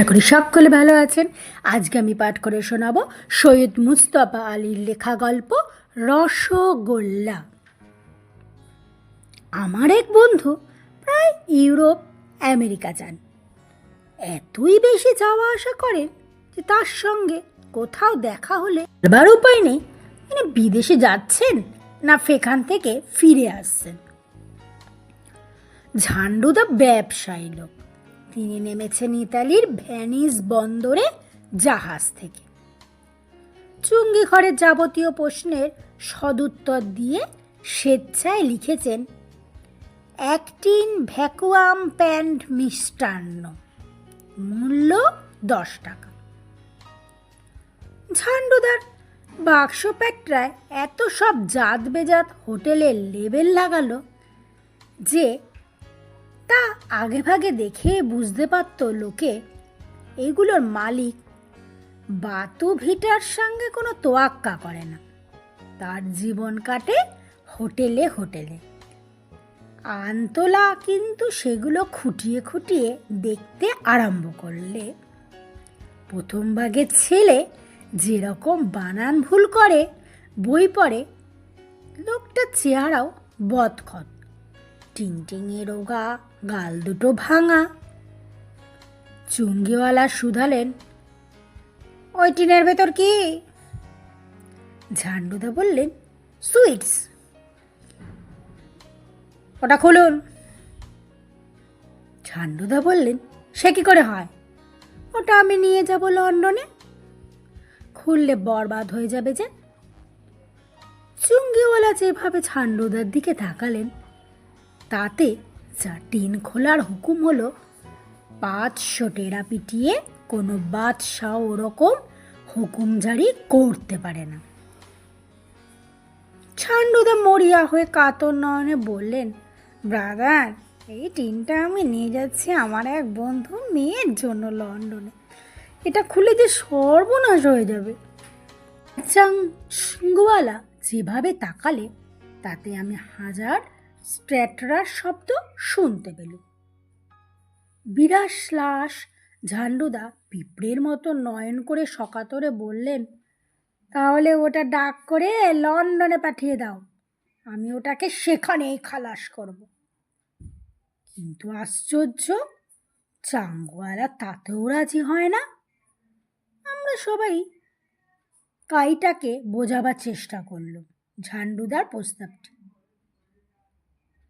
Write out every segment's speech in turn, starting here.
আশা করি সকলে ভালো আছেন। আজকে আমি পাঠ করে শোনাবো সৈয়দ মুস্তফা আলীর লেখা গল্প রসগোল্লা। আমার এক বন্ধু প্রায় ইউরোপ, আমেরিকা যান। এতই বেশি যাওয়া আসা করেন যে তার সঙ্গে কোথাও দেখা হলে এবার উপায় নেই। মানে বিদেশে যাচ্ছেন না সেখান থেকে ফিরে আসছেন। ঝান্ডুদা ব্যবসায়ী লোক। তিনি নেমেছেন ইতালির ভ্যানিস বন্দরে জাহাজ থেকে। চুঙ্গি ঘরের যাবতীয় প্রশ্নের সদুত্তর দিয়ে স্বেচ্ছায় লিখেছেন অ্যাক্টিন ভ্যাকুয়াম প্যান্ট মিষ্টান্ন, মূল্য দশ টাকা। ঝান্ডুদার বাক্স প্যাকটায় এত সব জাত বেজাত হোটেলের লেবেল লাগালো যে তা আগে ভাগে দেখে বুঝতে পারতো লোকে, এগুলোর মালিক বাতু ভিটার সঙ্গে কোনো তোয়াক্কা করে না। তার জীবন কাটে হোটেলে হোটেলে। আন্তলা কিন্তু সেগুলো খুঁটিয়ে খুঁটিয়ে দেখতে আরম্ভ করলে। প্রথম ভাগের ছেলে যেরকম বানান ভুল করে, বই পড়ে লোকটা চেহারাও বদখত। টিংটিঙে রোগা গাল দুটো ভাঙা। চুঙ্গিওয়ালা শুধালেন, ওই টিনের ভেতর কি? ঝান্ডুদা বললেন, সুইটস। ওটা খুলুন। ঝান্ডুদা বললেন, সে কি করে হয়? ওটা আমি নিয়ে যাব লন্ডনে। খুললে বরবাদ হয়ে যাবে যে? চুঙ্গিওয়ালা যেভাবে ঝান্ডুদার দিকে তাকালেন, তাতে যা টিন খোলার হুকুম হলো পাঁচশো টেরা পিটিয়ে কোনো বাদশাহ ওরকম হুকুম জারি করতে পারে না। ছান্ডুদা মরিয়া হয়ে কাতর নয়নে বললেন, ব্রাদার, এই টিনটা আমি নিয়ে যাচ্ছি আমার এক বন্ধু মেয়ের জন্য লন্ডনে। এটা খুলে যে সর্বনাশ হয়ে যাবে। চাং সিংহওয়ালা যেভাবে তাকালে তাতে আমি হাজার স্ট্র্যাটরার শব্দ শুনতে পেলুম বিরাট লাশ ঝান্ডুদা পিঁপড়ের মতো নয়ন করে সকাতরে বললেন, তাহলে ওটা ডাক করে লন্ডনে পাঠিয়ে দাও। আমি ওটাকে সেখানেই খালাস করব। কিন্তু আশ্চর্য চাঙ্গুয়ালা তাতেও রাজি হয় না। আমরা সবাই কাইটাকে বোঝাবার চেষ্টা করল ঝান্ডুদার প্রস্তাবটি।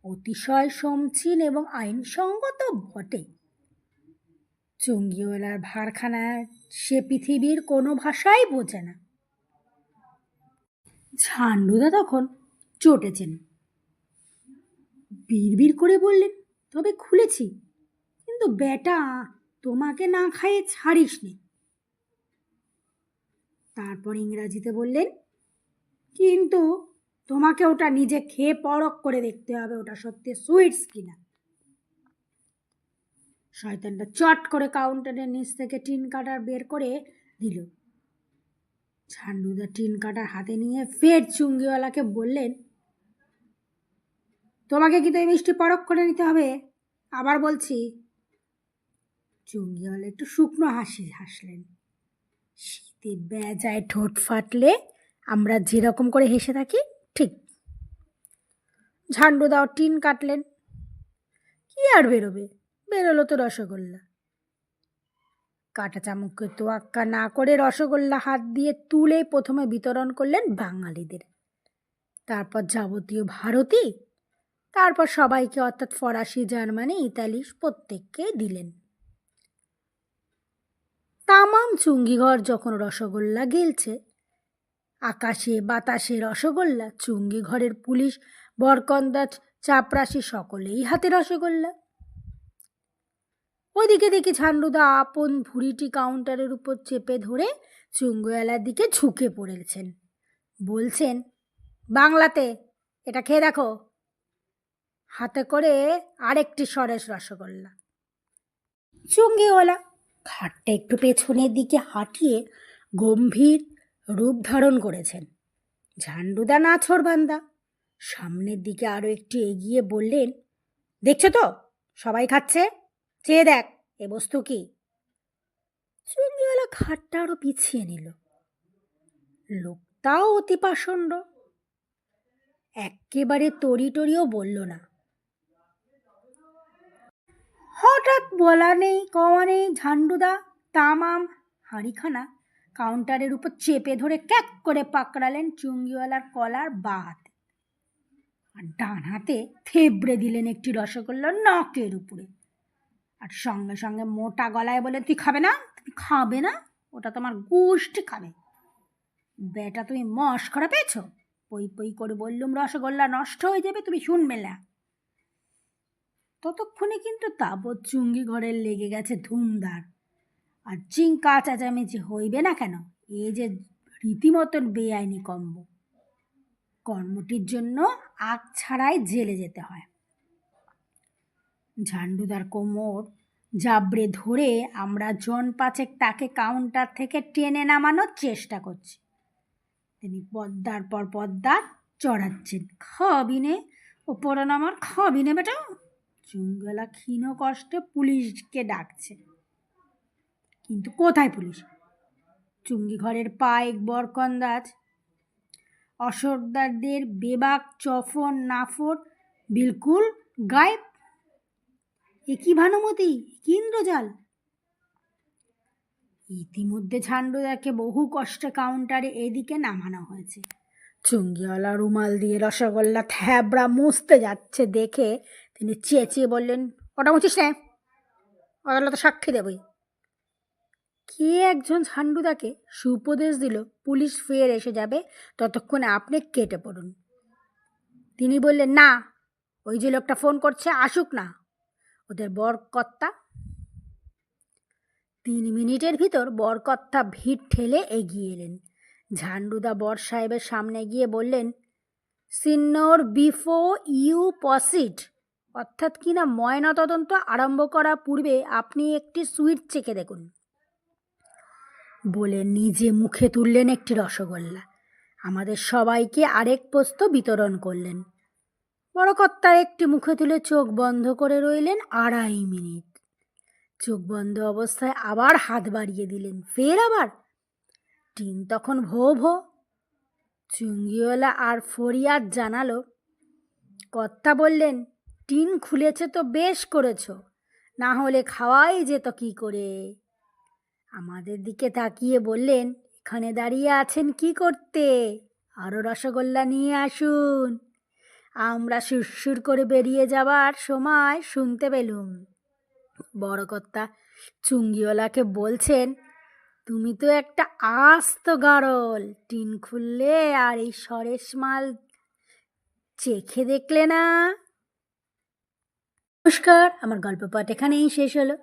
অতিশয় সমচীন এবং আইনসঙ্গত বটে। চঙ্গিওয়ালার ভারখানায় সে পৃথিবীর কোনো ভাষাই বোঝে না। ঝান্ডুদা তখন চটেছেন। বিড়বিড় করে বললেন, তবে খুলেছি, কিন্তু বেটা, তোমাকে না খাইয়ে ছাড়িস নি তারপর ইংরাজিতে বললেন, কিন্তু তোমাকে ওটা নিজে খেয়ে পরখ করে দেখতে হবে ওটা সত্যি সুইটস কিনা। শয়তানটা চট করে কাউন্টারের নিচ থেকে টিন কাটার বের করে দিল। ঝান্ডুদা টিন কাটার হাতে নিয়ে ফের চুঙ্গিওয়ালাকে বললেন, তোমাকে কি তো এই মিষ্টি পরখ করে নিতে হবে? আবার বলছি, চুঙ্গিওয়ালা একটু শুকনো হাসি হাসলেন। শীতে বেজায় ঠোঁট ফাটলে আমরা যেরকম করে হেসে থাকি ঠিক। ঝান্ডু দাও, টিন কাটলেন। কি আর বেরোবে? বেরোলো তো রসগোল্লা। কাটা চামচকে তোয়াক্কা না করে রসগোল্লা হাত দিয়ে তুলে প্রথমে বিতরণ করলেন বাঙালিদের। তারপর যাবতীয় ভারতী, তারপর সবাইকে অর্থাৎ ফরাসি, জার্মানি, ইতালি প্রত্যেককে দিলেন। তামাম চুঙ্গিঘর যখন রসগোল্লা গেলছে আকাশে, বাতাসে রসগোল্লা, চুঙ্গি ঘরের পুলিশ, বরকন্দাজ, চাপরাশি সকলেই হাতে রসগোল্লা। ওদিকে দেখি ঝান্ডুদা আপন ভুড়িটি কাউন্টারের উপর চেপে ধরে চুঙ্গওয়ালার দিকে ঝুঁকে পড়েছেন। বলছেন, বাংলাতে, এটা খেয়ে দেখো। হাতে করে আরেকটি সরেশ রসগোল্লা। চুঙ্গিওয়ালা ঘাটটা একটু পেছনের দিকে হাঁটিয়ে গম্ভীর রূপ ধারণ করেছেন। ঝান্ডুদা নাছর বান্দা সামনের দিকে আরও একটু এগিয়ে বললেন, দেখছ তো? সবাই খাচ্ছে? চেয়ে দেখ, এ বস্তু কি? চুঙ্গিওয়ালা খাটটা আরও পিছিয়ে নিল। লোকটাও অতি পাষণ্ড। একেবারে তরি টরিও বলল না। হঠাৎ বলা নেই, কওয়া নেই, ঝান্ডুদা, তামাম, হাঁড়িখানা কাউন্টারের উপর চেপে ধরে ক্যাক করে পাকড়ালেন চুঙ্গিওয়ালার কলার বা হাতে আর ডান হাতে থেবড়ে দিলেন একটি রসগোল্লা নখের উপরে। আর সঙ্গে সঙ্গে মোটা গলায় বলে তুই খাবে না? তুমি খাবে না? ওটা তোমার গোষ্ঠী খাবে। বেটা, তুমি মশ মস্করা পেয়েছ? পই পই করে বললুম, রসগোল্লা নষ্ট হয়ে যাবে, তুমি শুনবে না। ততক্ষণে কিন্তু তাবৎ চুঙ্গি ঘরের লেগে গেছে ধুমধার। আর চিঙ্কা চেঁচামেচি হইবে না কেন এ যে রীতিমতন বেআইনি কম্ব কর্মটির জন্য আগ ছাড়াই জেলে যেতে হয়। ঝান্ডুদার কোমর জাবড়ে ধরে আমরা জন পাঁচেক তাকে কাউন্টার থেকে টেনে নামানোর চেষ্টা করছি। তিনি পদ্মার পর পদ্মা চড়াচ্ছেন। খাবি নে ওপরে নামার খাবি নে বেটা, চুঙ্গলা ক্ষীণ কষ্টে পুলিশকে ডাকছে। কিন্তু কোথায় পুলিশ? চুঙ্গি ঘরের পাইক বরকন্দাজ, অসর্দারদের বেবাক, চফর, নাফর, বিলকুল গায়েব? এ কি ভানুমতি? কি ইন্দ্রজাল? ইতিমধ্যে ঝান্ডুদাকে বহু কষ্টে কাউন্টারে এদিকে নামানো হয়েছে। চুঙ্গিওয়ালা রুমাল দিয়ে রসগোল্লা থ্যাবড়া মুছতে যাচ্ছে দেখে তিনি চেঁচিয়ে বললেন, ওটা মুছিস না। আদালতে সাক্ষী দেবই। কে একজন ঝান্ডুদাকে সুপদেশ দিল পুলিশ ফের এসে যাবে ততক্ষণে আপনি কেটে পড়ুন। তিনি বললেন, না, ওই যে লোকটা ফোন করছে, আসুক না। ওদের বরকর্তা তিন মিনিটের ভিতর বরকর্তা ভিড় ঠেলে এগিয়ে এলেন। ঝান্ডুদা বর সাহেবের সামনে গিয়ে বললেন, সিন্নর বিফো ইউ পসিড অর্থাৎ কিনা ময়না তদন্ত আরম্ভ করা পূর্বে আপনি একটি সুইট চেখে দেখুন। বলে নিজে মুখে তুললেন একটি রসগোল্লা। আমাদের সবাইকে আরেক পোস্ত বিতরণ করলেন। বড়কর্তা একটি মুখে তুলে চোখ বন্ধ করে রইলেন আড়াই মিনিট। চোখ বন্ধ অবস্থায় আবার হাত বাড়িয়ে দিলেন। ফের আবার? টিন তখন ভো ভো। চুঙ্গিওয়ালা আর ফরিয়াদ জানালো, কর্তা বললেন, টিন খুলেছে তো বেশ করেছ। না হলে খাওয়াই যেত কি করে? আমাদের দিকে তাকিয়ে বললেন, এখানে দাঁড়িয়ে আছেন কি করতে? আরও রসগোল্লা নিয়ে আসুন। আমরা সুরসুর করে বেরিয়ে যাবার সময় শুনতে পেলুম। বড় কর্তা, চুঙ্গিওয়ালাকে বলছেন, তুমি তো একটা আস্ত গারল, টিন খুললে আর এই সরেশ মাল চেখে দেখলে না? নমস্কার, আমার গল্প পাঠ এখানেই শেষ হলো।